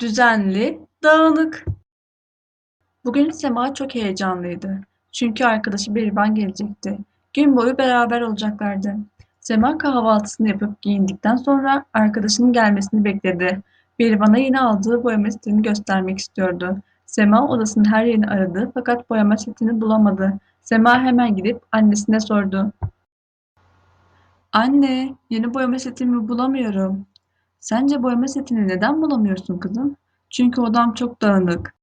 düzenli, dağınık. Bugün Sema çok heyecanlıydı. Çünkü arkadaşı Berivan gelecekti. Gün boyu beraber olacaklardı. Sema kahvaltısını yapıp giyindikten sonra arkadaşının gelmesini bekledi. Berivan'a yeni aldığı boyama setini göstermek istiyordu. Sema odasının her yerini aradı fakat boyama setini bulamadı. Sema hemen gidip annesine sordu. Anne, yeni boyama setimi bulamıyorum. Sence boyama setini neden bulamıyorsun kızım? Çünkü odam çok dağınık.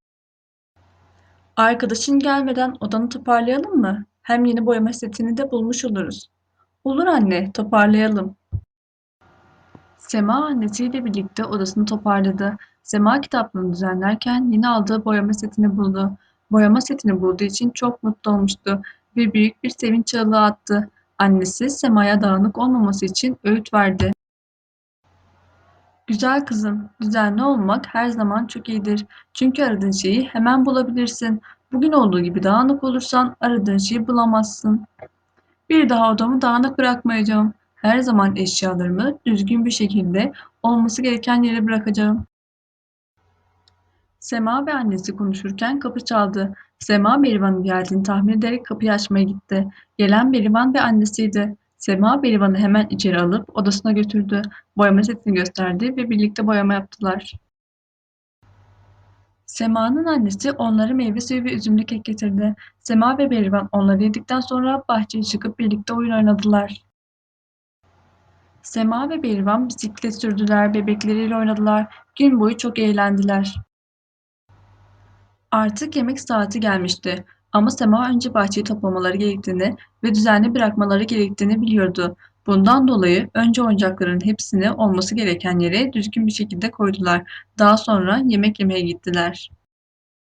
Arkadaşın gelmeden odanı toparlayalım mı? Hem yeni boyama setini de bulmuş oluruz. Olur anne, toparlayalım. Sema annesiyle birlikte odasını toparladı. Sema kitaplığını düzenlerken yeni aldığı boyama setini buldu. Boyama setini bulduğu için çok mutlu olmuştu ve büyük bir sevinç çığlığı attı. Annesi Sema'ya dağınık olmaması için öğüt verdi. Güzel kızım, düzenli olmak her zaman çok iyidir. Çünkü aradığın şeyi hemen bulabilirsin. Bugün olduğu gibi dağınık olursan aradığın şeyi bulamazsın. Bir daha odamı dağınık bırakmayacağım. Her zaman eşyalarımı düzgün bir şekilde olması gereken yere bırakacağım. Sema ve annesi konuşurken kapı çaldı. Sema Berivan'ın geldiğini tahmin ederek kapıyı açmaya gitti. Gelen Berivan ve annesiydi. Sema Berivan'ı hemen içeri alıp odasına götürdü. Boyama setini gösterdi ve birlikte boyama yaptılar. Sema'nın annesi onlara meyve suyu ve üzümlü kek getirdi. Sema ve Berivan onları yedikten sonra bahçeye çıkıp birlikte oyun oynadılar. Sema ve Berivan bisiklet sürdüler, bebekleriyle oynadılar. Gün boyu çok eğlendiler. Artık yemek saati gelmişti. Ama Sema önce bahçeyi toplamaları gerektiğini ve düzenli bırakmaları gerektiğini biliyordu. Bundan dolayı önce oyuncakların hepsini olması gereken yere düzgün bir şekilde koydular. Daha sonra yemek yemeye gittiler.